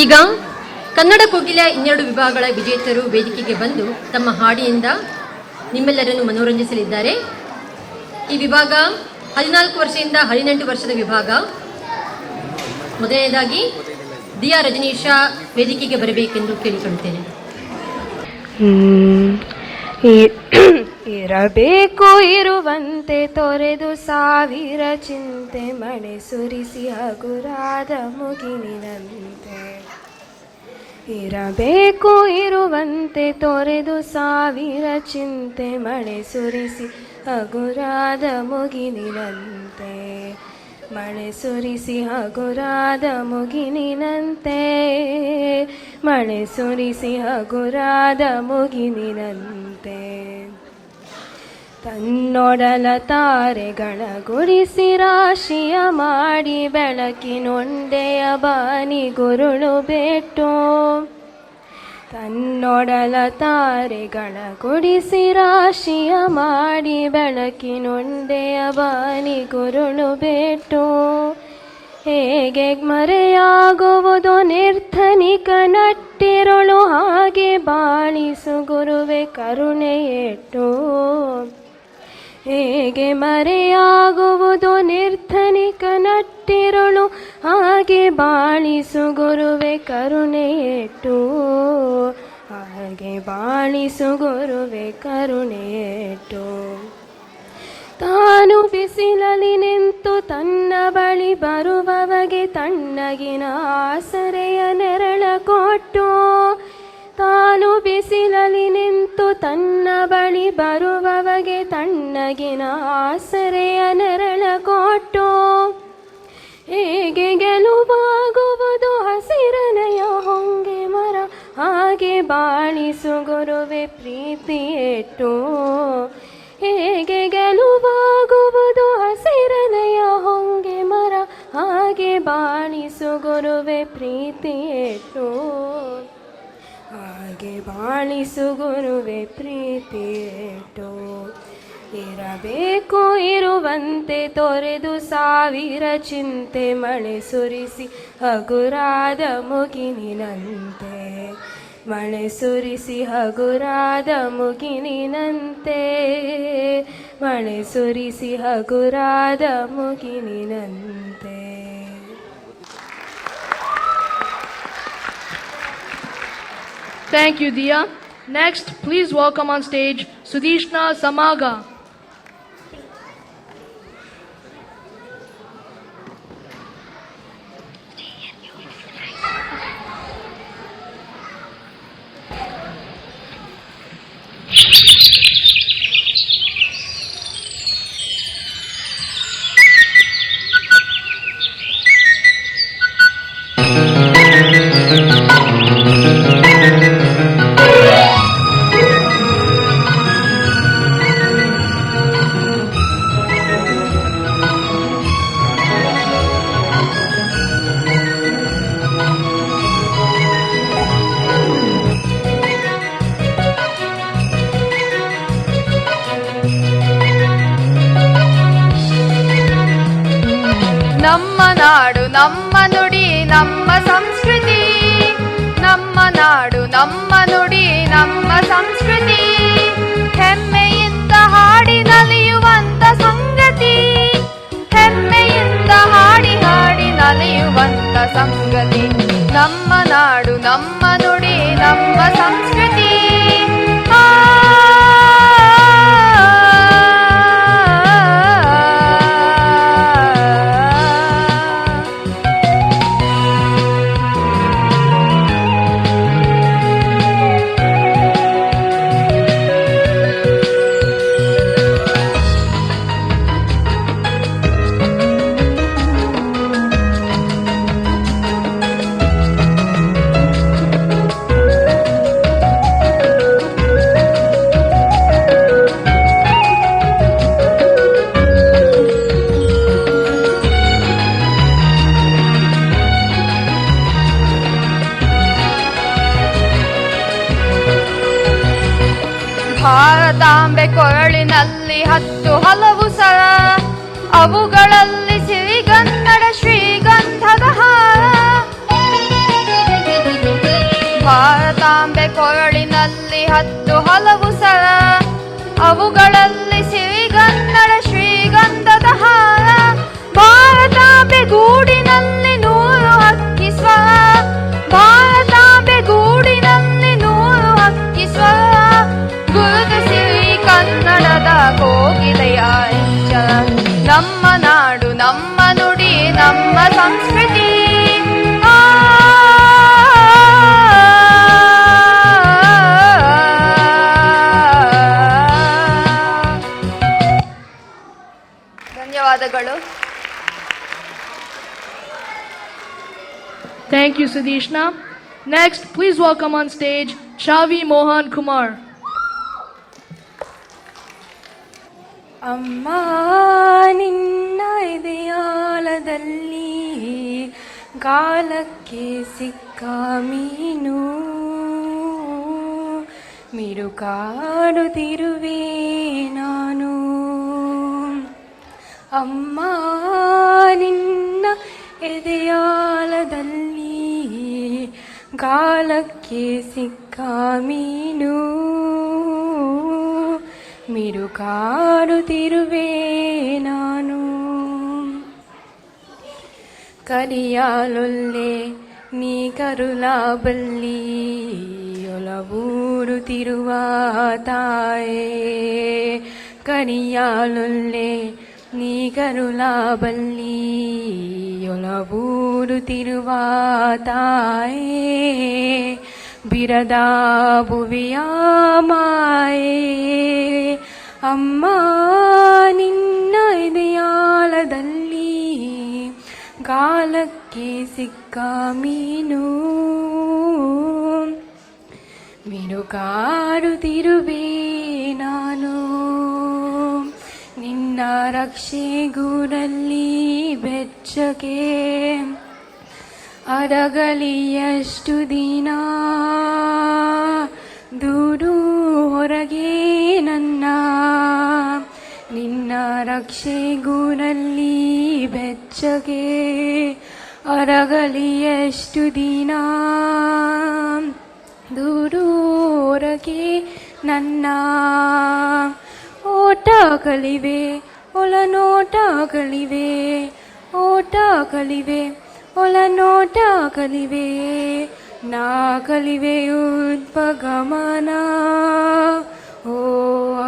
ಈಗ ಕನ್ನಡ ಕೋಗಿಲೆ ಇನ್ನೆರಡು ವಿಭಾಗಗಳ ವಿಜೇತರು ವೇದಿಕೆಗೆ ಬಂದು ತಮ್ಮ ಹಾಡಿಯಿಂದ ನಿಮ್ಮೆಲ್ಲರನ್ನು ಮನೋರಂಜಿಸಲಿದ್ದಾರೆ. ಈ ವಿಭಾಗ ಹದಿನಾಲ್ಕು ವರ್ಷದಿಂದ ಹದಿನೆಂಟು ವರ್ಷದ ವಿಭಾಗ. ಮೊದಲನೇದಾಗಿ ದಿಯಾ ರಜನೀಶ ವೇದಿಕೆಗೆ ಬರಬೇಕೆಂದು ಕೇಳಿಕೊಳ್ತೇನೆ. ಇರಬೇಕು ಇರುವಂತೆ ತೊರೆದು ಸಾವಿರ ಚಿಂತೆ ಮಣೆ ಸುರಿಸಿ ಹಗುರಾದ ಮುಗಿಲಿನಂತೆ ಇರಬೇಕು ಇರುವಂತೆ ತೊರೆದು ಸಾವಿರ ಚಿಂತೆ ಮಳೆ ಸುರಿಸಿ ಹಗುರಾದ ಮುಗಿನಿನಂತೆ. ಮಳೆ ಸುರಿಸಿ ಹಗುರಾದ ಮುಗಿಲಿನಂತೆ ಮಳೆ ಸುರಿಸಿ ಹಗುರಾದ ಮುಗಿಲಿನಂತೆ ತನ್ನೊಡಲ ತಾರೆಗಳ ಗುಡಿಸಿ ರಾಶಿಯ ಮಾಡಿ ಬೆಳಕಿನೊಂಡೆಯ ಬಾನಿ ಗುರುಳು ಬೆಟ್ಟು ತನ್ನೊಡಲ ತಾರೆಗಳ ಗುಡಿಸಿ ರಾಶಿಯ ಮಾಡಿ ಬೆಳಕಿನೊಂಡೆಯ ಬಾನಿ ಗುರುಳು ಬೆಟ್ಟು ಹೇಗೆ ಮರೆಯಾಗುವುದು ನಿರ್ಧನಿಕ ನಟ್ಟಿರುಳು ಹಾಗೆ ಬಾಳಿಸು ಗುರುವೆ ಕರುಣೆಯೇಟು ಹೇಗೆ ಮರೆಯಾಗುವುದು? ನಿರ್ಧನಿಕ ನಟ್ಟಿರುಳು ಹಾಗೆ ಬಾಳಿಸು ಗುರುವೆ ಕರುಣೆಯೇಟು ಹಾಗೆ ಬಾಳಿಸು ಗುರುವೆ ಕರುಣೆಯೇಟು ತಾನು ಬಿಸಿಲಲ್ಲಿ ನಿಂತು ತನ್ನ ಬಳಿ ಬರುವವಗೆ ತಣ್ಣಗಿನ ಆಸರೆಯ ನೆರಳ ಕೊಟ್ಟು, ಹೇಗೆ ಗೆಲುವಾಗುವುದು ಹಸಿರನೆಯ ಹೊಂಗೆ ಮರ, ಹಾಗೆ ಬಾಳಿಸು ಗುರುವೆ ಪ್ರೀತಿಯೇಟು ಹೇಗೆ ಗೆಲುವಾಗುವುದು ಹಸಿರನೆಯ ಹೊಂಗೆ ಮರ, ಹಾಗೆ ಬಾಳಿಸು ಗುರುವೆ ಪ್ರೀತಿಯೇಟು ಹಾಗೆ ಬಾಳಿಸು ಗುರುವೆ ಪ್ರೀತಿಯೇಟು ಇರಬೇಕು ಇರುವಂತೆ ತೊರೆದು ಸಾವಿರ ಚಿಂತೆ ಮಳೆ ಸುರಿಸಿ ಹಗುರಾದ ಮುಗಿನಿನಂತೆ. ಮಳೆ ಸುರಿಸಿ ಹಗುರಾದ ಮುಗಿನಿನಂತೆ. ಮಳೆ ಸುರಿಸಿ ಹಗುರಾದ ಮುಗಿನಿನಂತೆ. Thank you, Dia. Next, please welcome on stage Sudishna Samaga. ನಮ್ಮ ನುಡಿ ನಮ್ಮ ಸಂಸ್ಕೃತಿ ನಮ್ಮ ನಾಡು ನಮ್ಮ ನುಡಿ ನಮ್ಮ ಸಂಸ್ಕೃತಿ ಹೆಮ್ಮೆಯಿಂದ ಹಾಡಿ ನಲಿಯುವಂತ ಸಂಗತಿ ಹೆಮ್ಮೆಯಿಂದ ಹಾಡಿ ಹಾಡಿ ನಲಿಯುವಂತ ಸಂಗತಿ ನಮ್ಮ ನಾಡು ನಮ್ಮ ನುಡಿ ನಮ್ಮ ಸಂಸ್ಕೃತಿ ಭಾರತಾಂಬೆ ಕೊರಳಿನಲ್ಲಿ ಹತ್ತು ಹಲವು ಸರ. ಅವುಗಳಲ್ಲಿ Thank you, Sudishna. Next, please welcome on stage Chavi Mohan Kumar. ಅಮ್ಮ ನಿನ್ನ ಇದೆಯಾಲದಲ್ಲಿ ಗಾಲಕ್ಕೆ ಸಿಕ್ಕ ಮೀನು ಮಿರುಕಾಡುತ್ತಿರುವೆ ನಾನು ಅಮ್ಮ ನಿನ್ನ ಎದೆಯಾಲದಲ್ಲಿ ಗಾಲಕ್ಕೆ ಸಿಕ್ಕ ಮೀನು ಮಿರುಕಾಡುತ್ತಿರುವೆ ನಾನು ಕರಿಯಾಲೊಲ್ಲೆ ನೀ ಕರುಳ ಬಲ್ಲಿ ಒಲವೂರುತ್ತಿರುವ ತಾಯೇ ಕರಿಯಾಲೊಲ್ಲೆ ನೀ ಕರುಳ ಬಲ್ಲಿ ಒಲವೂರುತ್ತಿರುವ ತಾಯೇ ಬಿರದ ಭುವಿಯ ಮಾಯೇ ಅಮ್ಮ ನಿನ್ನ ಇದೆಯಾಲದಲ್ಲಿ ಗಾಲಕ್ಕೆ ಸಿಕ್ಕ ಮೀನು. ಮಿರುಕಾಡುತ್ತಿರುವೆ ರಕ್ಷೆಗೂರಲ್ಲಿ ಬೆಚ್ಚಗೆ. ಅರಗಲಿ ಎಷ್ಟು ದಿನ ದೂರು ಹೊರಗೆ ನನ್ನ. ನಿನ್ನ ರಕ್ಷೆಗೂನಲ್ಲಿ ಬೆಚ್ಚಗೆ. ಅರಗಲಿ ಎಷ್ಟು ದಿನ ದೂರು ಹೊರಗೆ ನನ್ನ. ಓಟ ಒಳನೋಟಗಳಿವೆ ಓಟಗಳಿವೆ ಒಳನೋಟಗಳಿವೆ ನಾಗಲಿವೆ ಉದ್ಭಗಮನ ಓ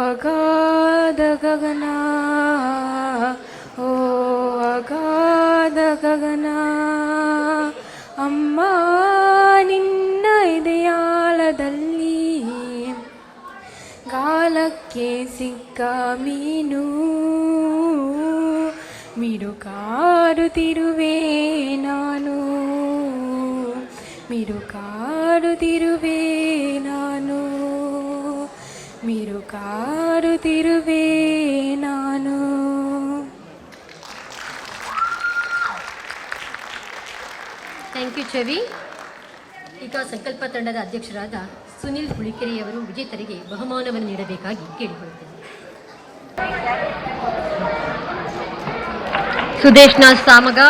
ಅಗಾಧ ಗಗನ. ಮೀನು. ತಿರುವೇ ನಾನು. ಮಿರುಕಾಡುತ್ತಿರುವೆ ನಾನು. ಮಿರುಕಾಡುತ್ತಿರುವೆ ನಾನು. ಥ್ಯಾಂಕ್ ಯು ಚವಿ ಈಗ ಸಂಕಲ್ಪ ತಂಡದ ಅಧ್ಯಕ್ಷರಾದ ಸುನಿಲ್ ಹುಳಿಕೆರೆಯವರು ವಿಜೇತರಿಗೆ ಬಹುಮಾನವನ್ನು ನೀಡಬೇಕಾಗಿ ಕೇಳಿಕೊಳ್ಳುತ್ತೇನೆ సుదేష్ణ సామగా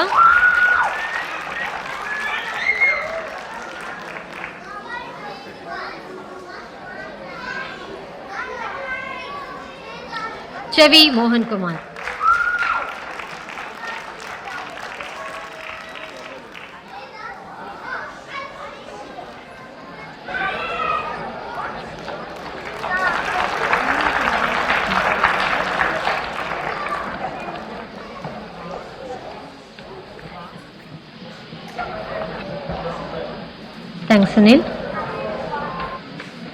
చెవి మోహన్ కుమార్ ಥ್ಯಾಂಕ್ಸ್ ಸುನಿಲ್